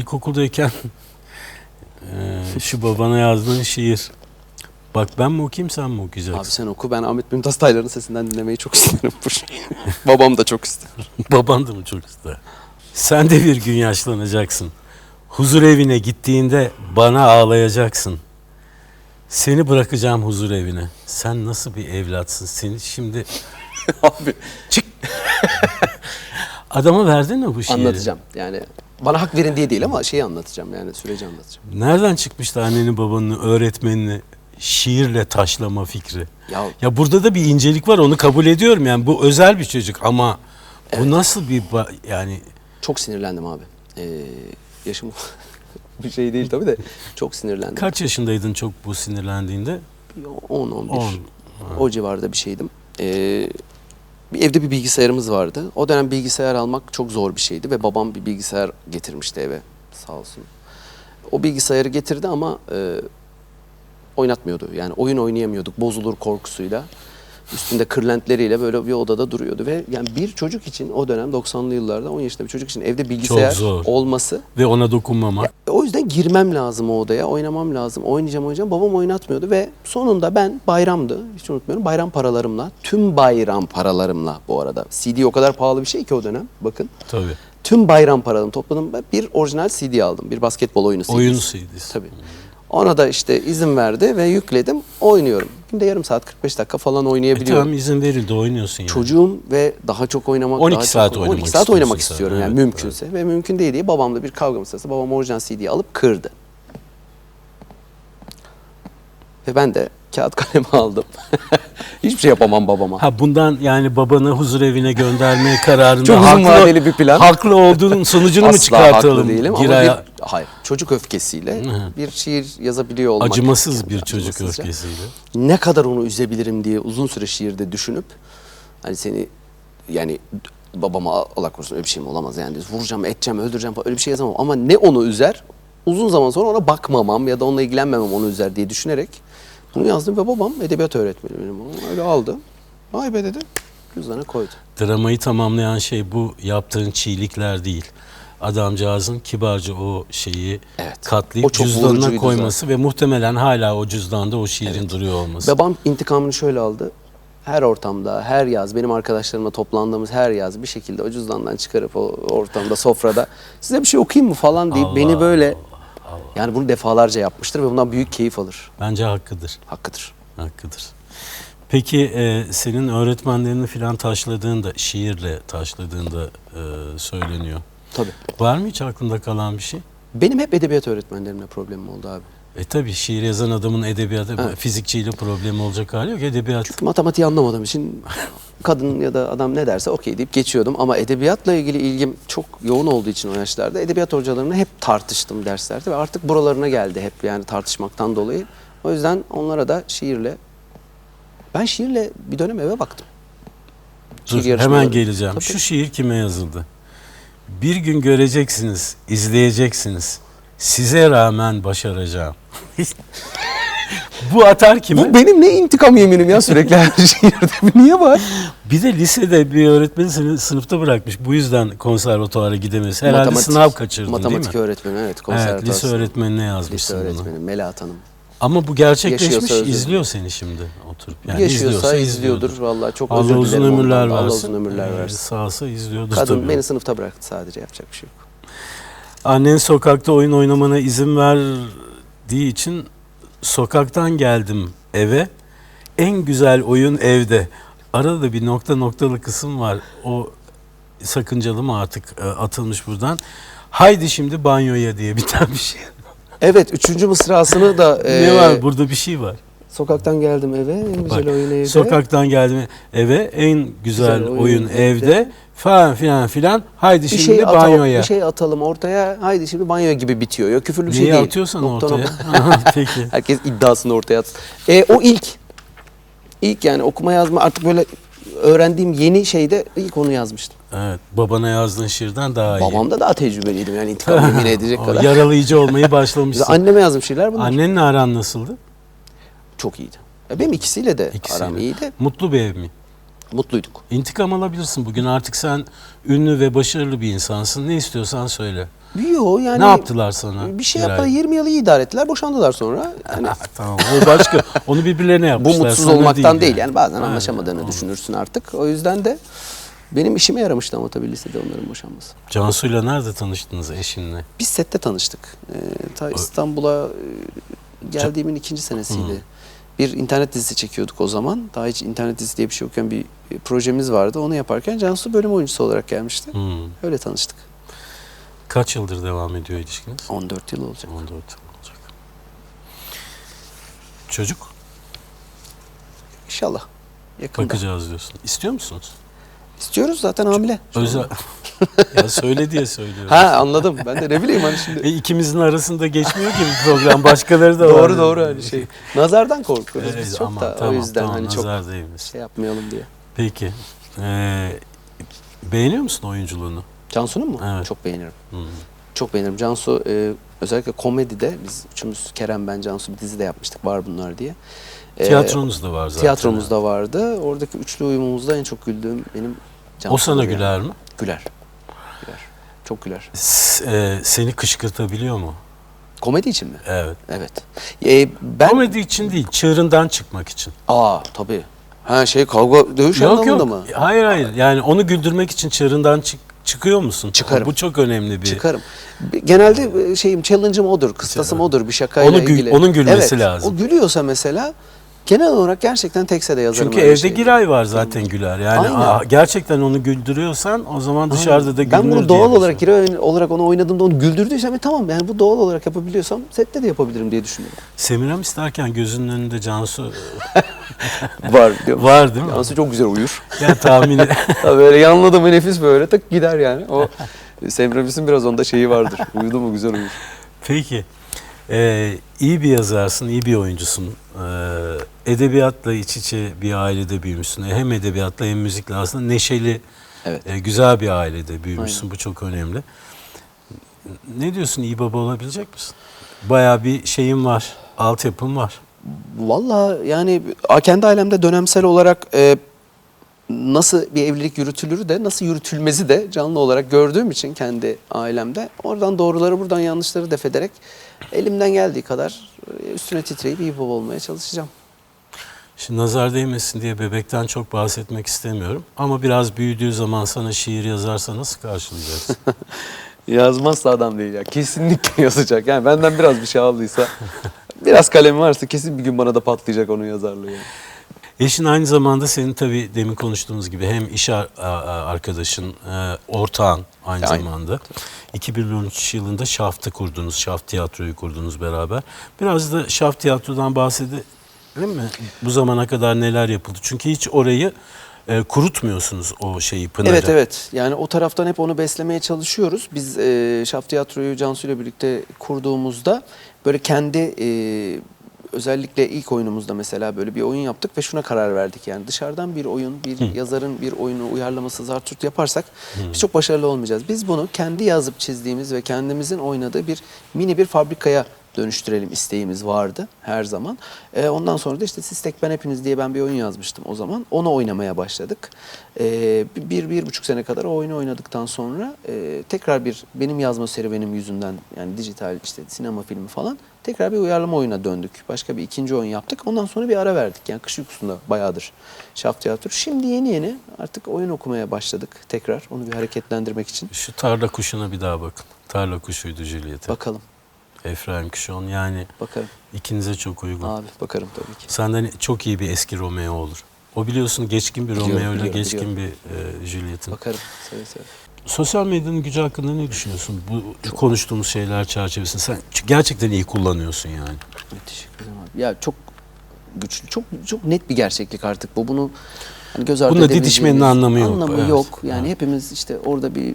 İlkokuldayken eee, şu babana yazdığın şiir. Bak ben mi okuyayım sen mi Abi okuyacaksın? sen oku ben Ahmet Mümtaz Taylan'ın sesinden dinlemeyi çok isterim bu şeyi. Babam da çok ister. Baban da mı çok ister? Sen de bir gün yaşlanacaksın. Huzur evine gittiğinde bana ağlayacaksın. Seni bırakacağım huzur evine. Sen nasıl bir evlatsın? Seni şimdi Abi çık adama verdin mi bu şiiri? anlatacağım. Yani bana hak verin diye değil ama şeyi anlatacağım yani süreci anlatacağım. Nereden çıkmıştı annenin babanın öğretmenini şiirle taşlama fikri? Ya Ya burada da bir incelik var onu kabul ediyorum yani bu özel bir çocuk ama bu nasıl bir yani çok sinirlendim abi. Ee, yaşım bir şey değil tabii de çok sinirlendim. kaç yaşındaydın çok bu sinirlendiğinde? 10 11 On. o civarda bir şeydim. Ee, bir evde bir bilgisayarımız vardı. O dönem bilgisayar almak çok zor bir şeydi ve babam bir bilgisayar getirmişti eve sağ olsun. O bilgisayarı getirdi ama e, oynatmıyordu. Yani oyun oynayamıyorduk bozulur korkusuyla. Üstünde kırlentleriyle böyle bir odada duruyordu ve yani bir çocuk için o dönem 90'lı yıllarda 10 yaşında bir çocuk için evde bilgisayar zor. olması Ve ona dokunmama. o yüzden girmem lazım o odaya, oynamam lazım, oynayacağım oynayacağım. Babam oynatmıyordu ve sonunda ben bayramdı, hiç unutmuyorum, bayram paralarımla, tüm bayram paralarımla bu arada. CD o kadar pahalı bir şey ki o dönem, bakın. Tabii. Tüm bayram paralarımı topladım ve bir orijinal CD aldım, bir basketbol oyunu CD'si. Oyun CD'si. Tabii. Ona da işte izin verdi ve yükledim, oynuyorum. Günde yarım saat, 45 dakika falan E oynayabiliyorum. tamam izin verildi oynuyorsun yani. Çocuğum ve daha çok oynamak 12 daha saat çok, oynamak 12 saat oynamak istiyorum yani evet, mümkünse ve mümkün değil diye babamla bir kavgamız sırasında babam orijinal CD'yi alıp kırdı. Ve ben de kağıt kalemi aldım. Hiçbir şey yapamam babama. Ha bundan yani babanı huzur evine gönderme kararında Çok vadeli bir plan. Haklı olduğunun sonucunu mu Asla çıkartalım? haklı değilim ama Giray'a- bir, hayır, çocuk öfkesiyle bir şiir yazabiliyor olmak. acımasız bir çocuk Acımasızca. öfkesiyle. ne kadar onu üzebilirim diye uzun süre şiirde düşünüp hani seni yani babama Allah korusun öyle bir şey mi olamaz yani vuracağım edeceğim öldüreceğim falan öyle bir şey yazamam ama ne onu üzer uzun zaman sonra ona bakmamam ya da onunla ilgilenmemem onu üzer diye düşünerek bunu yazdım ve babam edebiyat öğretmeni benim öyle aldı. Vay be dedi cüzdana koydu. Dramayı tamamlayan şey bu yaptığın çiğlikler değil. Adamcağızın kibarca o şeyi Evet. katlayıp O cüzdanına koyması ve muhtemelen hala o cüzdanda o şiirin duruyor olması. Babam intikamını şöyle aldı. Her ortamda, her yaz, benim arkadaşlarımla toplandığımız her yaz bir şekilde o cüzdandan çıkarıp o ortamda, sofrada size bir şey okuyayım mı falan deyip Allah beni böyle yani bunu defalarca yapmıştır ve bundan büyük keyif alır. Bence hakkıdır. Hakkıdır. Hakkıdır. Peki e, senin öğretmenlerini filan taşladığında, şiirle taşladığında e, söyleniyor. Tabii. Var mı hiç aklında kalan bir şey? Benim hep edebiyat öğretmenlerimle problemim oldu abi. E tabi şiir yazan adamın edebiyatı, Evet. fizikçiyle problemi olacak hali yok. Edebiyat Çünkü matematiği anlamadığım için kadın ya da adam ne derse okey deyip geçiyordum. Ama edebiyatla ilgili ilgim çok yoğun olduğu için o yaşlarda edebiyat hocalarımla hep tartıştım derslerde ve artık buralarına geldi hep yani tartışmaktan dolayı. O yüzden onlara da şiirle ben şiirle bir dönem eve baktım. Dur Şiir hemen geleceğim. Tabii. Şu şiir kime yazıldı? Bir gün göreceksiniz, izleyeceksiniz. Size rağmen başaracağım. Bu atar kime? Bu benim ne intikam yeminim ya sürekli her şiirde. Bu Niye var? Bir de lisede bir öğretmen seni sınıfta bırakmış. Bu yüzden konservatuara gidemez. Herhalde Matematik- sınav kaçırdın Matematik değil mi? öğretmeni evet Evet, konservatuar. lise öğretmenine Lise yazmışsın bunu. öğretmeni Melahat Hanım. Ama bu gerçekleşmiş, Yaşıyorsa özür izliyor seni şimdi oturup. Yani Yaşıyorsa izliyorsa izliyordur. Vallahi çok Allah özür uzun ömürler ondan da. versin. Allah uzun ömürler Ee, versin. Sağsa izliyordur Kadın tabii. beni sınıfta bıraktı sadece yapacak bir şey yok. Annen sokakta oyun oynamana izin verdiği için sokaktan geldim eve. En güzel oyun evde. Arada da bir nokta noktalı kısım var. O sakıncalı mı artık e, atılmış buradan. Haydi şimdi banyoya diye biten bir şey. Evet üçüncü mısrasını da ne e, var? Burada bir şey var. Sokaktan geldim eve en güzel Bak, oyun evde. Sokaktan geldim eve en güzel, Güzel oyun, oyun evde, evde. falan filan filan. Haydi bir şimdi şey atalım, banyoya. bir şey atalım ortaya. Haydi şimdi banyo gibi bitiyor. Yok küfürlü bir Neyi şey değil. atıyorsan Nokta ortaya. Peki. Herkes iddiasını ortaya atsın. E, o ilk. İlk yani okuma yazma artık böyle öğrendiğim yeni şeyde ilk onu yazmıştım. Evet, babana yazdığın şiirden daha iyi. Babam da daha tecrübeliydim yani intikam yemin edecek kadar. Yaralayıcı olmayı başlamışsın. anneme yazdım şiirler bunlar. Annenle aran nasıldı? Çok iyiydi. Ya benim ikisiyle de İkisiyle. aram iyiydi. Mutlu bir ev mi? Mutluyduk. İntikam alabilirsin bugün. Artık sen ünlü ve başarılı bir insansın. Ne istiyorsan söyle. Yo yani ne yaptılar sana? Bir şey bir ay? yapmadı. 20 yılı iyi idare ettiler. Boşandılar sonra. Yani tamam. O başka. Onu birbirlerine bu yapmışlar. mutsuz sana olmaktan değil. Yani bazen Aynen, anlaşamadığını anladım. düşünürsün artık. O yüzden de benim işime yaramıştı ama tabii lisede onların boşanması. Cansu'yla nerede tanıştınız eşinle? Biz sette tanıştık. Ee, ta İstanbul'a e, geldiğimin ikinci senesiydi. Bir internet dizisi çekiyorduk o zaman. Daha hiç internet dizisi diye bir şey yokken bir projemiz vardı. Onu yaparken Cansu bölüm oyuncusu olarak gelmişti. Hmm. Öyle tanıştık. Kaç yıldır devam ediyor ilişkiniz? 14 yıl olacak. 14 yıl olacak. Çocuk? İnşallah. Yakında. Bakacağız diyorsun. İstiyor musunuz? İstiyoruz zaten hamile. Özel... ya söyle diye söylüyorum. Ha anladım. Ben de ne bileyim hani şimdi. E, ikimizin arasında geçmiyor ki bir program. Başkaları da var. doğru doğru hani şey. Nazardan korkuyoruz Evet, biz çok aman, da tamam, o yüzden tamam, hani çok şey yapmayalım diye. Peki. Ee, beğeniyor musun oyunculuğunu? Cansu'nun mu? Evet. Çok beğenirim. Hmm. Çok beğenirim. Cansu e, özellikle komedide biz üçümüz Kerem ben Cansu bir dizi de yapmıştık var bunlar diye. E, Tiyatromuz da var zaten. Tiyatromuz da vardı. Oradaki üçlü uyumumuzda en çok güldüğüm benim Cansu. O sana yani. güler mi? Güler. Güler. Çok güler. S- e, seni kışkırtabiliyor mu? Komedi için mi? Evet. Evet. E, ben Komedi için değil, çığırından çıkmak için. Aa tabii. Ha şey kavga dövüş Yok anlamında yok. mı? Hayır hayır. Yani onu güldürmek için çığırından çık çıkıyor musun? Çıkarım. Bu çok önemli bir. Çıkarım. Genelde e, şeyim challenge'ım odur, kıstasım odur bir şakayla Onu gül- ilgili. onun gülmesi evet, lazım. O gülüyorsa mesela genel olarak gerçekten tekse de yazarım. Çünkü öyle evde şey. Giray var zaten güler. Yani Aynen. aa, gerçekten onu güldürüyorsan o zaman dışarıda da gülünür Ben bunu diye doğal düşünüyorum. olarak Giray olarak onu oynadığımda onu güldürdüysem e, tamam yani bu doğal olarak yapabiliyorsam sette de yapabilirim diye düşünüyorum. Semiramis derken gözünün önünde Cansu Var. var değil mi? Yansı çok güzel uyur. Ya tahmini böyle yanladı mı nefis böyle tık gider yani. O Semramis'in biraz onda şeyi vardır. Uyudu mu güzel uyur. Peki. Ee, iyi bir yazarsın, iyi bir oyuncusun. Ee, edebiyatla iç içe bir ailede büyümüşsün. Hem edebiyatla hem müzikle aslında neşeli, Evet. e, güzel bir ailede büyümüşsün. Aynen. Bu çok önemli. Ne diyorsun, iyi baba olabilecek misin? Bayağı bir şeyin var, altyapın var. Valla yani kendi ailemde dönemsel olarak e, nasıl bir evlilik yürütülür de nasıl yürütülmezi de canlı olarak gördüğüm için kendi ailemde oradan doğruları buradan yanlışları def ederek elimden geldiği kadar e, üstüne titreyip iyi baba olmaya çalışacağım. Şimdi nazar değmesin diye bebekten çok bahsetmek istemiyorum. Ama biraz büyüdüğü zaman sana şiir yazarsa nasıl karşılayacaksın? Yazmazsa adam değil ya. Kesinlikle yazacak. Yani benden biraz bir şey aldıysa biraz kalemi varsa kesin bir gün bana da patlayacak onun yazarlığı. yani. Eşin aynı zamanda senin tabii demin konuştuğumuz gibi hem iş arkadaşın, e, ortağın aynı Aynen. zamanda. 2013 yılında Şaft'ı kurdunuz, Şaft Tiyatro'yu kurdunuz beraber. Biraz da Şaft Tiyatro'dan bahsedelim mi? Bu zamana kadar neler yapıldı? Çünkü hiç orayı e, kurutmuyorsunuz o şeyi Pınar'ı. Evet evet. Yani o taraftan hep onu beslemeye çalışıyoruz. Biz e, Şaf Tiyatro'yu Cansu ile birlikte kurduğumuzda böyle kendi e, özellikle ilk oyunumuzda mesela böyle bir oyun yaptık ve şuna karar verdik. Yani dışarıdan bir oyun, bir yazarın bir oyunu uyarlaması zartürt yaparsak biz çok başarılı olmayacağız. Biz bunu kendi yazıp çizdiğimiz ve kendimizin oynadığı bir mini bir fabrikaya dönüştürelim isteğimiz vardı her zaman. E, ondan sonra da işte Siz Tek Ben Hepiniz diye ben bir oyun yazmıştım o zaman. Onu oynamaya başladık. E, bir, bir, buçuk sene kadar o oyunu oynadıktan sonra e, tekrar bir benim yazma serüvenim yüzünden yani dijital işte sinema filmi falan tekrar bir uyarlama oyuna döndük. Başka bir ikinci oyun yaptık. Ondan sonra bir ara verdik. Yani kış uykusunda bayağıdır Şaf Tiyatro. Şimdi yeni yeni artık oyun okumaya başladık tekrar. Onu bir hareketlendirmek için. Şu tarla kuşuna bir daha bakın. Tarla kuşuydu Juliet'e. Bakalım. Efraim Küşon yani Bakarım. ikinize çok uygun. Abi bakarım tabii ki. Senden çok iyi bir eski Romeo olur. O biliyorsun geçkin bir Biliyorum, Romeo ile biliyorum, geçkin bir e, Juliet'in. Bakarım. Seve seve. Sosyal medyanın gücü hakkında ne düşünüyorsun? Bu konuştuğumuz şeyler çerçevesinde sen gerçekten iyi kullanıyorsun yani. Teşekkür ederim abi. Ya çok güçlü, çok çok net bir gerçeklik artık bu. Bunu hani göz ardı Bunda edebileceğimiz didişmenin anlamı yok. Anlamı Evet. yok. Yani Evet. hepimiz işte orada bir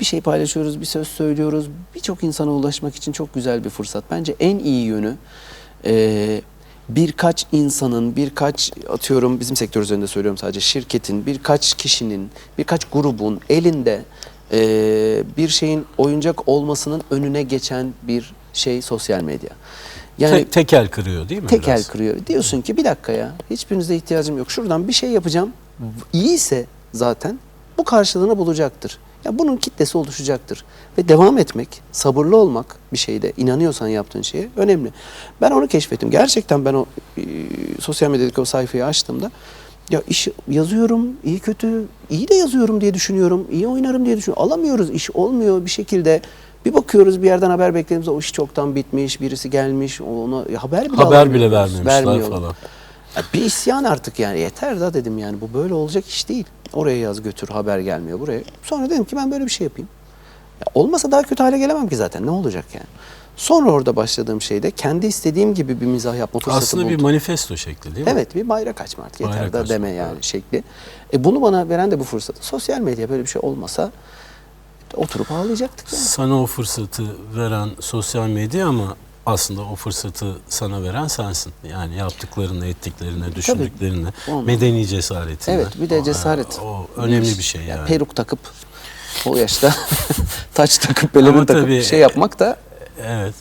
bir şey paylaşıyoruz, bir söz söylüyoruz. Birçok insana ulaşmak için çok güzel bir fırsat. Bence en iyi yönü e, birkaç insanın, birkaç atıyorum bizim sektör üzerinde söylüyorum sadece şirketin, birkaç kişinin, birkaç grubun elinde e, bir şeyin oyuncak olmasının önüne geçen bir şey sosyal medya. Yani Te- tekel kırıyor değil mi? tekel biraz? kırıyor. Diyorsun ki bir dakika ya hiçbirinize ihtiyacım yok. Şuradan bir şey yapacağım. İyiyse zaten bu karşılığını bulacaktır. Ya bunun kitlesi oluşacaktır. Ve devam etmek, sabırlı olmak bir şeyde, inanıyorsan yaptığın şeye önemli. Ben onu keşfettim. Gerçekten ben o e, sosyal medyadaki o sayfayı açtığımda ya iş yazıyorum, iyi kötü, iyi de yazıyorum diye düşünüyorum, iyi oynarım diye düşünüyorum. Alamıyoruz, iş olmuyor bir şekilde. Bir bakıyoruz bir yerden haber beklediğimizde o iş çoktan bitmiş, birisi gelmiş, ona haber bile Haber bile vermemişler vermiyorlar. falan. Bir isyan artık yani yeter da dedim yani bu böyle olacak iş değil. Oraya yaz götür haber gelmiyor buraya. Sonra dedim ki ben böyle bir şey yapayım. Ya olmasa daha kötü hale gelemem ki zaten ne olacak yani. Sonra orada başladığım şeyde kendi istediğim gibi bir mizah yapma fırsatı Aslında bir buldum. manifesto şekli değil mi? Evet bir bayrak açma artık yeter Bayrak da açma, deme yani evet. şekli. E bunu bana veren de bu fırsat. Sosyal medya böyle bir şey olmasa oturup ağlayacaktık yani. Sana o fırsatı veren sosyal medya ama aslında o fırsatı sana veren sensin. Yani yaptıklarını, ettiklerini, düşündüklerini, Ondan. medeni cesaretini. Evet bir de O- cesaret. O, önemli bir şey Ya yani. peruk takıp o yaşta taç takıp Ama takıp tabii- şey yapmak da Evet.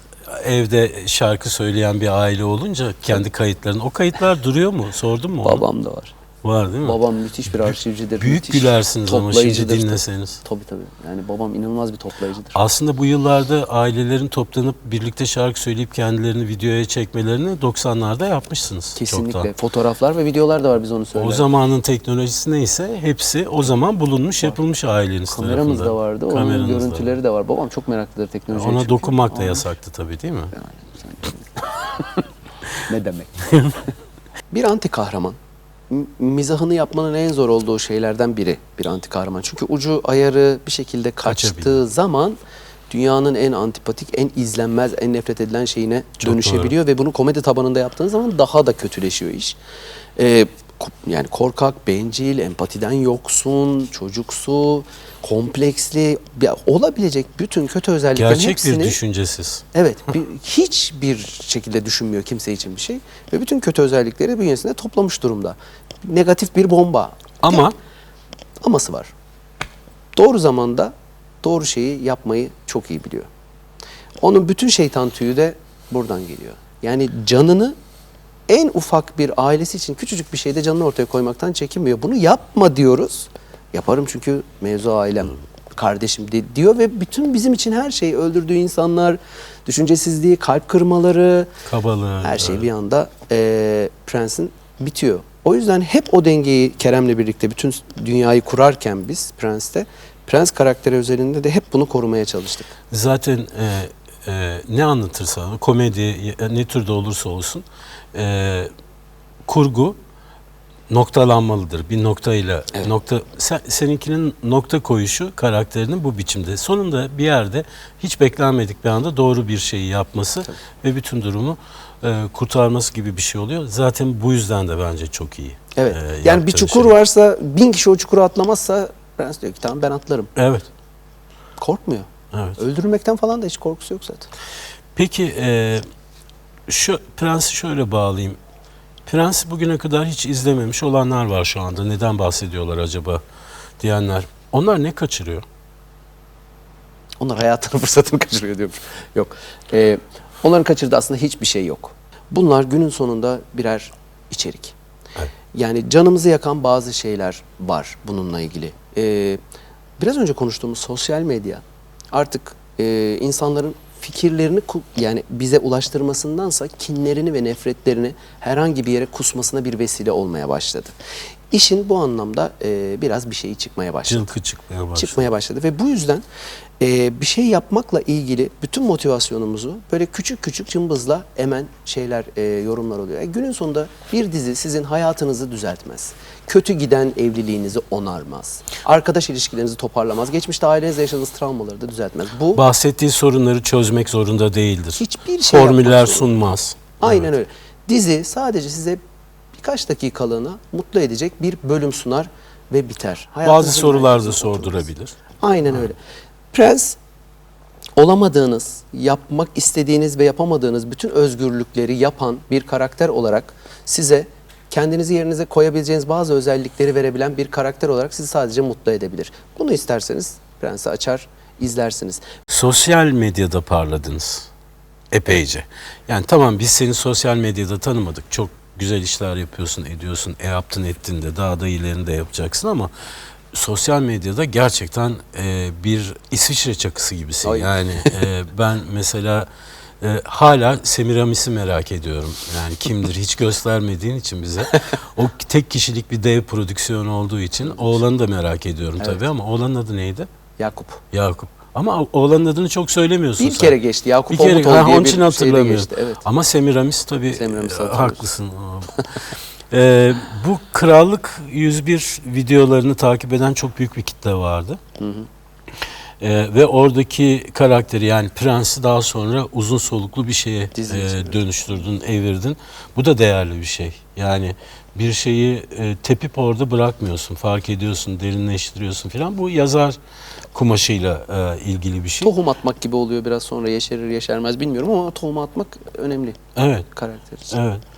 Evde şarkı söyleyen bir aile olunca kendi kayıtların. O kayıtlar duruyor mu? Sordun mu? onu? babam da var. Var değil mi? Babam müthiş bir arşivcidir. Büyük müthiş gülersiniz ama şimdi dinleseniz. Tabii tabii. Yani babam inanılmaz bir toplayıcıdır. Aslında bu yıllarda ailelerin toplanıp birlikte şarkı söyleyip kendilerini videoya çekmelerini 90'larda yapmışsınız. Kesinlikle. Çoktan. Fotoğraflar ve videolar da var biz onu O söyleyelim. zamanın teknolojisi neyse hepsi o zaman bulunmuş yapılmış ailenizKameramız tarafından. da vardı. Onun Kameranız da görüntüleri de var. Babam çok meraklıdır teknolojiye. Ona çünkü. dokunmak da yasaktı tabii değil mi? Ne demek? bir anti kahraman. Mizahını yapmanın en zor olduğu şeylerden biri bir anti kahraman. Çünkü ucu ayarı bir şekilde kaçtığı Kaçabiliyor. zaman dünyanın en antipatik, en izlenmez, en nefret edilen şeyine Çok dönüşebiliyor ve bunu komedi tabanında yaptığın zaman daha da kötüleşiyor iş. Ee, yani korkak, bencil, empatiden yoksun, çocuksu, kompleksli, ya olabilecek bütün kötü özelliklerin Gerçek hepsini bir düşüncesiz. Evet, bir, hiçbir şekilde düşünmüyor kimse için bir şey ve bütün kötü özellikleri bünyesinde toplamış durumda. Negatif bir bomba. Ama Ya, aması var. Doğru zamanda doğru şeyi yapmayı çok iyi biliyor. Onun bütün şeytan tüyü de buradan geliyor. Yani canını en ufak bir ailesi için küçücük bir şeyde canını ortaya koymaktan çekinmiyor. Bunu yapma diyoruz. Yaparım çünkü mevzu ailem, kardeşim de- diyor ve bütün bizim için her şeyi öldürdüğü insanlar, düşüncesizliği, kalp kırmaları, kabalığı. her şey bir anda eee Prens'in bitiyor. O yüzden hep o dengeyi Kerem'le birlikte bütün dünyayı kurarken biz Prens'te, Prens karakteri özelinde de hep bunu korumaya çalıştık. Zaten e, e, ne anlatırsa, komedi ne türde olursa olsun e, kurgu noktalanmalıdır. Bir noktayla Evet. nokta sen, seninkinin nokta koyuşu karakterinin bu biçimde. Sonunda bir yerde hiç beklenmedik bir anda doğru bir şeyi yapması ve bütün durumu e, kurtarması gibi bir şey oluyor. Zaten bu yüzden de bence çok iyi. Evet. e, yani bir çukur şey. varsa bin kişi o çukura atlamazsa Prens diyor ki tamam ben atlarım. Evet. Korkmuyor. Evet. Öldürmekten falan da hiç korkusu yok zaten. Peki e, şu Prens'i şöyle bağlayayım. Prens'i bugüne kadar hiç izlememiş olanlar var şu anda. Neden bahsediyorlar acaba diyenler. Onlar ne kaçırıyor? Onlar hayatının fırsatını kaçırıyor diyormuş. Yok. Ee, onların kaçırdığı aslında hiçbir şey yok. Bunlar günün sonunda birer içerik. Evet. Yani canımızı yakan bazı şeyler var bununla ilgili. Ee, biraz önce konuştuğumuz sosyal medya artık e, insanların fikirlerini yani bize ulaştırmasındansa kinlerini ve nefretlerini herhangi bir yere kusmasına bir vesile olmaya başladı. İşin bu anlamda e, biraz bir şeyi çıkmaya başladı Cılkı çıkmaya başladı. çıkmaya başladı ve bu yüzden e, bir şey yapmakla ilgili bütün motivasyonumuzu böyle küçük küçük cımbızla emen şeyler e, yorumlar oluyor. E, günün sonunda bir dizi sizin hayatınızı düzeltmez. Kötü giden evliliğinizi onarmaz. Arkadaş ilişkilerinizi toparlamaz. Geçmişte ailenizle yaşadığınız travmaları da düzeltmez. Bu Bahsettiği sorunları çözmek zorunda değildir. hiçbir şey Formüller sunmaz. Aynen öyle. Dizi sadece size birkaç dakikalığına mutlu edecek bir bölüm sunar ve biter. Bazı Hayatınızın sorular da sordurabilir. Aynen öyle. Prens olamadığınız, yapmak istediğiniz ve yapamadığınız bütün özgürlükleri yapan bir karakter olarak size kendinizi yerinize koyabileceğiniz bazı özellikleri verebilen bir karakter olarak sizi sadece mutlu edebilir. Bunu isterseniz Prens'i açar, izlersiniz. Sosyal medyada parladınız. Epeyce. Yani tamam biz seni sosyal medyada tanımadık. Çok güzel işler yapıyorsun, ediyorsun. E yaptın ettin de daha da iyilerini de yapacaksın ama sosyal medyada gerçekten e, bir İsviçre çakısı gibisin. Ay. Yani e, ben mesela e, hala Semiramis'i merak ediyorum. Yani kimdir hiç göstermediğin için bize. O tek kişilik bir dev prodüksiyon olduğu için oğlanı da merak ediyorum Evet. tabii ama oğlanın adı neydi? Yakup. Yakup. Ama oğlanın adını çok söylemiyorsun Bir sen. kere geçti. Yakup Bir kere Omutol ha, diye onun bir için şeyde hatırlamıyorum. geçti. Evet. Ama Semiramis tabii Semiramis'i e, haklısın. Ee, bu Krallık 101 videolarını takip eden çok büyük bir kitle vardı. Ee, ve oradaki karakteri yani prensi daha sonra uzun soluklu bir şeye Dizi e, için, evet. dönüştürdün, evirdin. Bu da değerli bir şey. Yani bir şeyi e, tepip orada bırakmıyorsun, fark ediyorsun, derinleştiriyorsun filan. Bu yazar kumaşıyla e, ilgili bir şey. Tohum atmak gibi oluyor biraz sonra yeşerir yeşermez bilmiyorum ama tohum atmak önemli Evet. karakter için. Evet.